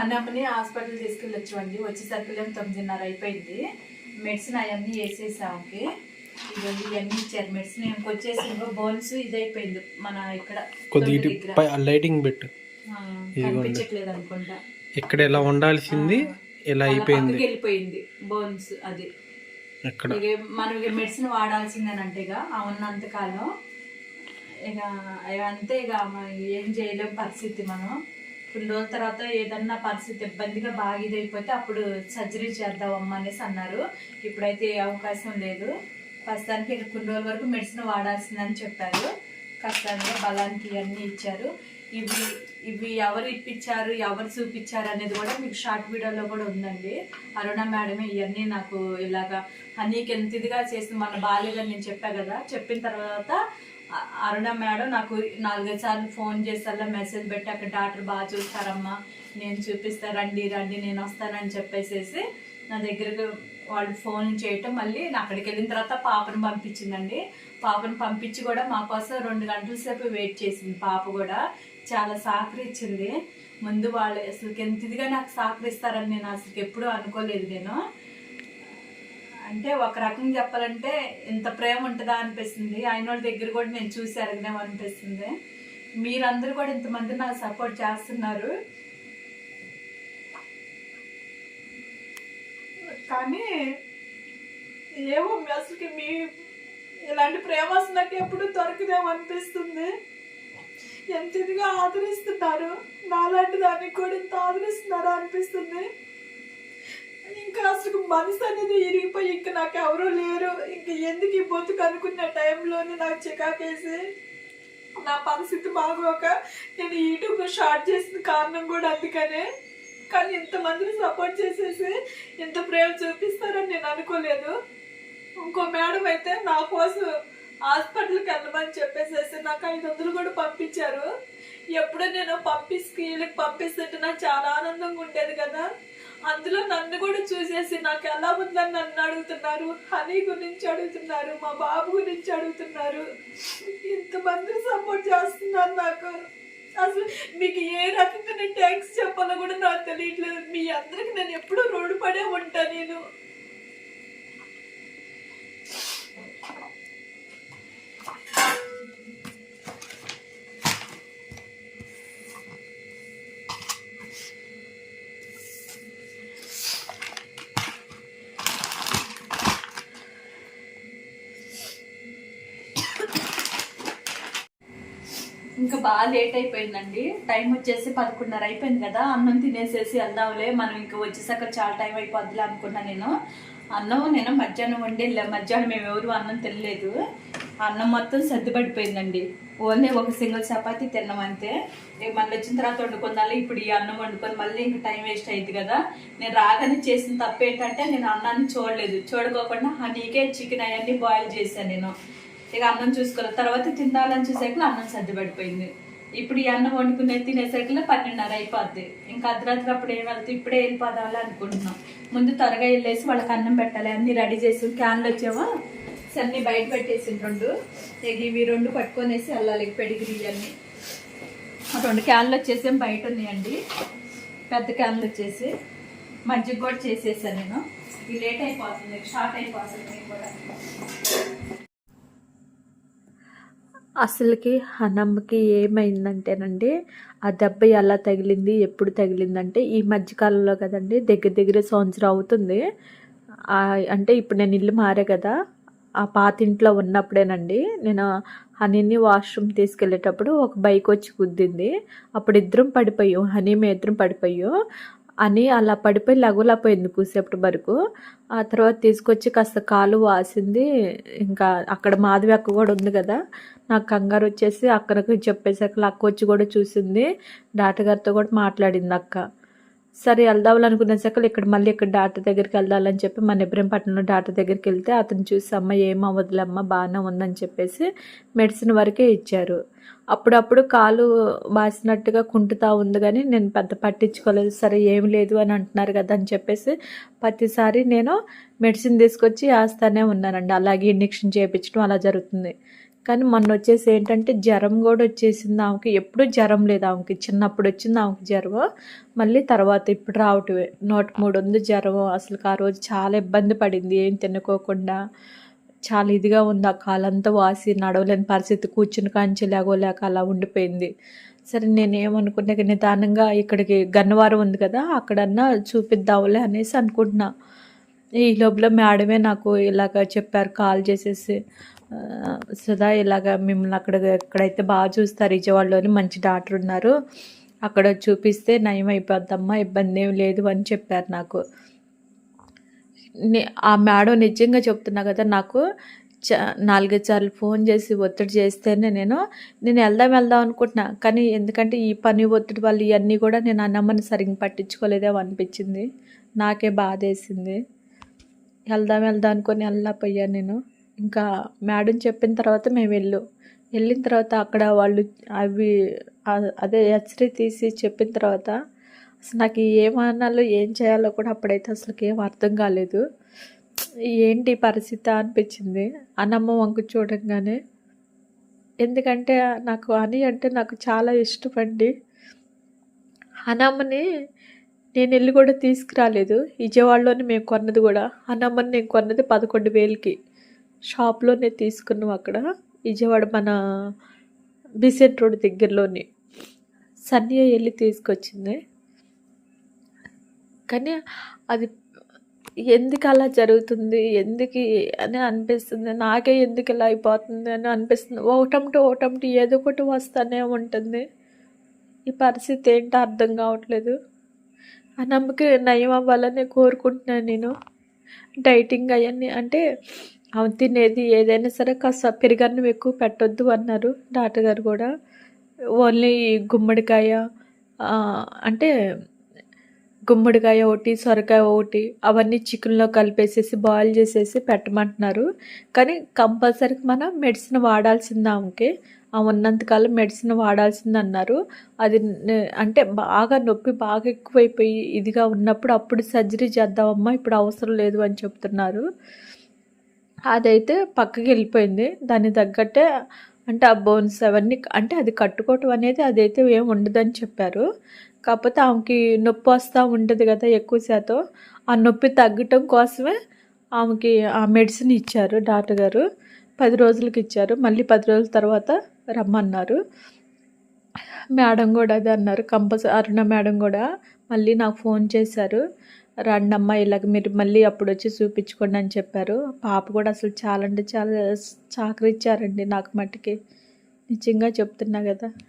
అన్నమ్మని hospital తీసుకెళ్ళి వచ్చామండి వచ్చేసరికి ఏమో తొమ్మిదిన్నర అయిపోయింది. మెడిసిన్ అవన్నీ వేసేసాముకి ఇవన్నీ ఇవన్నీ ఇచ్చారు. మెడిసిన్ ఇంకొచ్చేసి ఇంకో బోన్స్ ఇది అయిపోయింది మన ఇక్కడ కొద్దిగా లైటింగ్ పెట్టు. కనిపించట్లేదు అనుకుంటా. ఇక్కడ ఇలా ఉండాల్సింది ఇలా వాళ్ళ అయిపోయింది? వెళ్ళిపోయింది బోన్స్ అది. ఇక్కడ మనం ఇక మెడిసిన్ వాడాల్సిందేనంటే ఇక. ఆ ఉన్నంత కాలం ఇక అంతే ఇక. ఏం చేయలేం పరిస్థితి మనం. కొన్ని రోజుల తర్వాత ఏదన్నా పరిస్థితి ఇబ్బందిగా బాగా ఇదైపోతే అప్పుడు సర్జరీ చేద్దామమ్మా అనేసి అన్నారు. ఇప్పుడైతే ఏ అవకాశం లేదు. ప్రస్తుతానికి ఇక్కడ కొన్ని రోజుల వరకు మెడిసిన్ వాడాల్సిందని చెప్పారు. కష్టంగా బలానికి ఇవన్నీ ఇచ్చారు. ఇవి ఇవి ఎవరు ఇప్పించారు ఎవరు చూపించారు అనేది కూడా మీకు షార్ట్ వీడియోలో కూడా ఉందండి. అరుణ మేడమే ఇవన్నీ నాకు ఇలాగా హనీకి ఎంత ఇదిగా చేసి మన బాగాలేదని నేను చెప్పా కదా? చెప్పిన తర్వాత అరుణ మేడం నాకు నాలుగైదు సార్లు ఫోన్ చేసేలా మెసేజ్ పెట్టి అక్కడ డాక్టర్ బాగా చూస్తారమ్మా నేను చూపిస్తా రండి రండి నేను వస్తానని చెప్పేసేసి నా దగ్గరకు వాళ్ళు ఫోన్ చేయటం మళ్ళీ నా అక్కడికి వెళ్ళిన తర్వాత పాపను పంపించిందండి. పాపను పంపించి కూడా మా కోసం రెండు గంటల సేపు వెయిట్ చేసింది. పాప కూడా చాలా సహకరించింది ముందు వాళ్ళు అసలు ఎంత ఇదిగా నాకు సహకరిస్తారని నేను అసలు ఎప్పుడూ అనుకోలేదు నేను. అంటే ఒక రకంగా చెప్పాలంటే ఇంత ప్రేమ ఉంటుందా అనిపిస్తుంది. ఆయన వాళ్ళ దగ్గర కూడా నేను చూసి అరగడం అనిపిస్తుంది. మీరందరూ కూడా ఇంతమంది నాకు సపోర్ట్ చేస్తున్నారు. కానీ ఏమో మీ అసలుకి మీ ఇలాంటి ప్రేమ నాకు ఎప్పుడు దొరకదేమో అనిపిస్తుంది. ఎంత ఇదిగా ఆదరిస్తున్నారు. నాలాంటి దానికి కూడా ఇంత ఆదరిస్తున్నారా అనిపిస్తుంది. ఇంకా అసలు మనసు అనేది ఇరిగిపోయి ఇంకా నాకు ఎవరూ లేరు. ఇంకా ఎందుకు ఈ బొతుకు అనుకున్న టైంలోనే నాకు చికాకేసి నా పరిస్థితి బాగోక నేను యూట్యూబ్ షార్ట్ చేసిన కారణం కూడా అందుకనే. కానీ ఇంతమందిని సపోర్ట్ చేసేసి ఇంత ప్రేమ చూపిస్తారని నేను అనుకోలేదు. ఇంకో మేడం అయితే నా కోసం హాస్పిటల్కి వెళ్ళమని చెప్పేసేసి నాకు ఐదు వందలు కూడా పంపించారు. ఎప్పుడు నేను పంపి వీళ్ళకి పంపిస్తుంటే నాకు చాలా ఆనందంగా ఉండేది కదా. అందులో నన్ను కూడా చూసేసి నాకు ఎలా ఉందని నన్ను అడుగుతున్నారు హనీ గురించి అడుగుతున్నారు మా బాబు గురించి అడుగుతున్నారు. ఇంతమంది సపోర్ట్ చేస్తున్నారు నాకు. అసలు మీకు ఏ రకంగా నేను థ్యాంక్స్ చెప్పాలో కూడా నాకు తెలియట్లేదు. మీ అందరికి నేను ఎప్పుడూ రుణపడే ఉంటా నేను. ఇంకా బాగా లేట్ అయిపోయిందండి. టైం వచ్చేసి పదకొండున్నర అయిపోయింది కదా అన్నం తినేసేసి వెళ్దాంలే మనం ఇంకా వచ్చేసాక చాలా టైం అయిపోద్దిలే అనుకున్నా నేను. అన్నం నేను మధ్యాహ్నం వండి మధ్యాహ్నం మేము ఎవరు అన్నం తినలేదు. అన్నం మొత్తం సర్దుపడిపోయిందండి ఓన్లీ ఒక సింగిల్ చపాతీ తిన్నాం అంతే. మళ్ళీ వచ్చిన తర్వాత వండుకుందాలి ఇప్పుడు ఈ అన్నం వండుకొని మళ్ళీ ఇంకా టైం వేస్ట్ అయింది కదా. నేను రాగానే చేసిన తప్పు ఏంటంటే నేను అన్నాన్ని చూడలేదు. చూడకోకుండా హనీకే చికెన్ అవన్నీ బాయిల్ చేశాను నేను. ఇక అన్నం చూసుకోలేదు తర్వాత తిందాలని చూసాక అన్నం సర్దిపడిపోయింది ఇప్పుడు ఈ అన్నం వండుకునే తినేసరికి పన్నెండున్నర అయిపోద్ది. ఇంకా అర్ధరాత్రి అప్పుడు ఏం వెళ్తే ఇప్పుడే వెళ్ళిపోదాలి అనుకుంటున్నాం. ముందు త్వరగా వెళ్ళేసి వాళ్ళకి అన్నం పెట్టాలి. అన్ని రెడీ చేసి క్యాన్లు వచ్చేమో అన్ని బయట పెట్టేసి రెండు. ఇక ఇవి రెండు పట్టుకొనేసి వెళ్ళాలి పెడిగిరి అన్ని రెండు క్యాన్లు వచ్చేసి బయట ఉన్నాయండి. పెద్ద క్యాన్లు వచ్చేసి మజ్జిగ కూడా చేసేసాను నేను. ఇది లేట్ అయిపోతుంది షార్ట్ అయిపోతుంది కూడా. అసలుకి హనమ్మకి ఏమైందంటేనండి ఆ దెబ్బ ఎలా తగిలింది ఎప్పుడు తగిలిందంటే ఈ మధ్యకాలంలో కదండి దగ్గర దగ్గర సంవత్సరం అవుతుంది. అంటే ఇప్పుడు నేను ఇల్లు మారే కదా ఆ పాత ఇంట్లో ఉన్నప్పుడేనండి నేను హనీని వాష్రూమ్ తీసుకెళ్ళేటప్పుడు ఒక బైక్ వచ్చి గుద్దింది. అప్పుడు ఇద్దరం పడిపోయాం హనీ మేము ఇద్దరం పడిపోయాం. అని అలా పడిపోయి లగులపోయింది కూసేపటి వరకు. ఆ తర్వాత తీసుకొచ్చి కాస్త కాలు వాసింది. ఇంకా అక్కడ మాధవి అక్క కూడా ఉంది కదా. నాకు కంగారు వచ్చేసి అక్కడికి చెప్పేసాక అక్క వచ్చి కూడా చూసింది. డాక్టర్ గారితో కూడా మాట్లాడింది అక్క. సరే వెళ్దాం సకలు ఇక్కడ మళ్ళీ ఇక్కడ డాక్టర్ దగ్గరికి వెళ్దాలని చెప్పి మన ఇబ్రహీంపట్నంలో డాక్టర్ దగ్గరికి వెళ్తే అతను చూసి అమ్మ ఏం బాగానే ఉందని చెప్పేసి మెడిసిన్ వరకే ఇచ్చారు. అప్పుడప్పుడు కాలు బాసినట్టుగా కుంటుతా ఉంది కానీ నేను పెద్ద పట్టించుకోలేదు. సరే ఏం లేదు అని అంటున్నారు కదా అని చెప్పేసి ప్రతిసారి నేను మెడిసిన్ తీసుకొచ్చి వేస్తానే ఉన్నానండి. అలాగే ఇంజక్షన్ చేయించడం అలా జరుగుతుంది. కానీ మొన్న వచ్చేసి ఏంటంటే జ్వరం కూడా వచ్చేసింది ఆమెకి. ఎప్పుడూ జ్వరం లేదు ఆమెకి. చిన్నప్పుడు వచ్చింది ఆమెకి జ్వరం మళ్ళీ తర్వాత ఇప్పుడు రావటమే. నూట మూడు ఉంది జ్వరం అసలు ఆ రోజు చాలా ఇబ్బంది పడింది. ఏం తినుకోకుండా చాలా ఇదిగా ఉంది. ఆ కాలంతా వాసి నడవలేని పరిస్థితి. కూర్చుని కాంచి లేగోలేక అలా ఉండిపోయింది. సరే నేనేమనుకున్నా నిదానంగా ఇక్కడికి గన్నవారం ఉంది కదా అక్కడన్నా చూపిద్దాంలే అనేసి అనుకుంటున్నా. ఈ లోపల మేడమే నాకు ఇలాగ చెప్పారు. కాల్ చేసేసి సుధా ఇలాగ మిమ్మల్ని అక్కడ ఎక్కడైతే బాగా చూస్తారు విజయవాడలోని మంచి డాక్టర్ ఉన్నారు అక్కడ చూపిస్తే నయం అయిపోద్దమ్మా ఇబ్బంది ఏం లేదు అని చెప్పారు నాకు. నే- ఆ మేడం నిజంగా చెప్తున్నా కదా నాకు చ నాలుగైదు సార్లు ఫోన్ చేసి ఒత్తిడి చేస్తేనే నేను నేను వెళ్దాం వెళ్దాం అనుకుంటున్నా. కానీ ఎందుకంటే ఈ పని ఒత్తిడి వల్ల ఇవన్నీ కూడా నేను అన్నమ్మని సరిగ్గా పట్టించుకోలేదేమో అనిపించింది. నాకే బాధ వేసింది వెళ్దాం వెళ్దాం అనుకొని వెళ్ళకపోయాను నేను. ఇంకా మేడం చెప్పిన తర్వాత మేము వెళ్ళు. వెళ్ళిన తర్వాత అక్కడ వాళ్ళు అవి అదే హెచ్చరి తీసి చెప్పిన తర్వాత అసలు నాకు ఏమనాలో ఏం చేయాలో కూడా అప్పుడైతే అసలు ఏం అర్థం కాలేదు. ఏంటి పరిస్థితి అనిపించింది. అనమ్మ వంకు చూడంగానే ఎందుకంటే నాకు అని అంటే నాకు చాలా ఇష్టపడి అనమ్మని నేను వెళ్ళి కూడా తీసుకురాలేదు. విజయవాడలోనే మేము కొన్నది కూడా. అన్నమ్మని నేను కొన్నది పదకొండు వేలకి. షాప్లోనే తీసుకున్నాం అక్కడ. విజయవాడ మన బిసెంట్ రోడ్ దగ్గరలోని. సన్నియ వెళ్ళి తీసుకొచ్చింది. కానీ అది ఎందుకు అలా జరుగుతుంది? ఎందుకు అని అనిపిస్తుంది. నాకే ఎందుకు ఇలా అయిపోతుంది అని అనిపిస్తుంది. ఒకటంటే ఒకటంటే ఏదో ఒకటి వస్తూనే ఉంటుంది. ఈ పరిస్థితి ఏంటో అర్థం కావట్లేదు. ఆ నమ్మకం నయం అవ్వాలని కోరుకుంటున్నాను నేను. డైటింగ్ అవన్నీ అంటే ఆమె తినేది ఏదైనా సరే కాస్త పెరుగన్నం ఎక్కువ పెట్టొద్దు అన్నారు. డాక్టర్ గారు కూడా ఓన్లీ గుమ్మడికాయ అంటే గుమ్మడికాయ ఒకటి సొరకాయ ఒకటి అవన్నీ చికెన్లో కలిపేసేసి బాయిల్ చేసేసి పెట్టమంటున్నారు. కానీ కంపల్సరీ మనం మెడిసిన్ వాడాల్సింది ఆమెకి. ఆ ఉన్నంతకాలం మెడిసిన్ వాడాల్సింది అన్నారు. అది అంటే బాగా నొప్పి బాగా ఎక్కువైపోయి ఇదిగా ఉన్నప్పుడు అప్పుడు సర్జరీ చేద్దామమ్మా ఇప్పుడు అవసరం లేదు అని చెప్తున్నారు. అదైతే పక్కకి వెళ్ళిపోయింది దాని తగ్గట్టే అంటే ఆ బోన్స్ అవన్నీ అంటే అది కట్టుకోవటం అనేది అదైతే ఏం ఉండదని చెప్పారు. కాకపోతే ఆమెకి నొప్పి వస్తూ ఉంటుంది కదా ఎక్కువ శాతం. ఆ నొప్పి తగ్గటం కోసమే ఆమెకి ఆ మెడిసిన్ ఇచ్చారు డాక్టర్ గారు. పది రోజులకి ఇచ్చారు. మళ్ళీ పది రోజుల తర్వాత రమ్మన్నారు. మేడం కూడా అదే అన్నారు. కంపల్సరీ అరుణ మేడం కూడా మళ్ళీ నాకు ఫోన్ చేశారు. రండమ్మా ఇలాగ మీరు మళ్ళీ అప్పుడు వచ్చి చూపించుకోండి అని చెప్పారు. పాప కూడా అసలు చాలా అంటే చాలా చాకరిచ్చారండి నాకు మట్టుకి నిజంగా చెప్తున్నా కదా.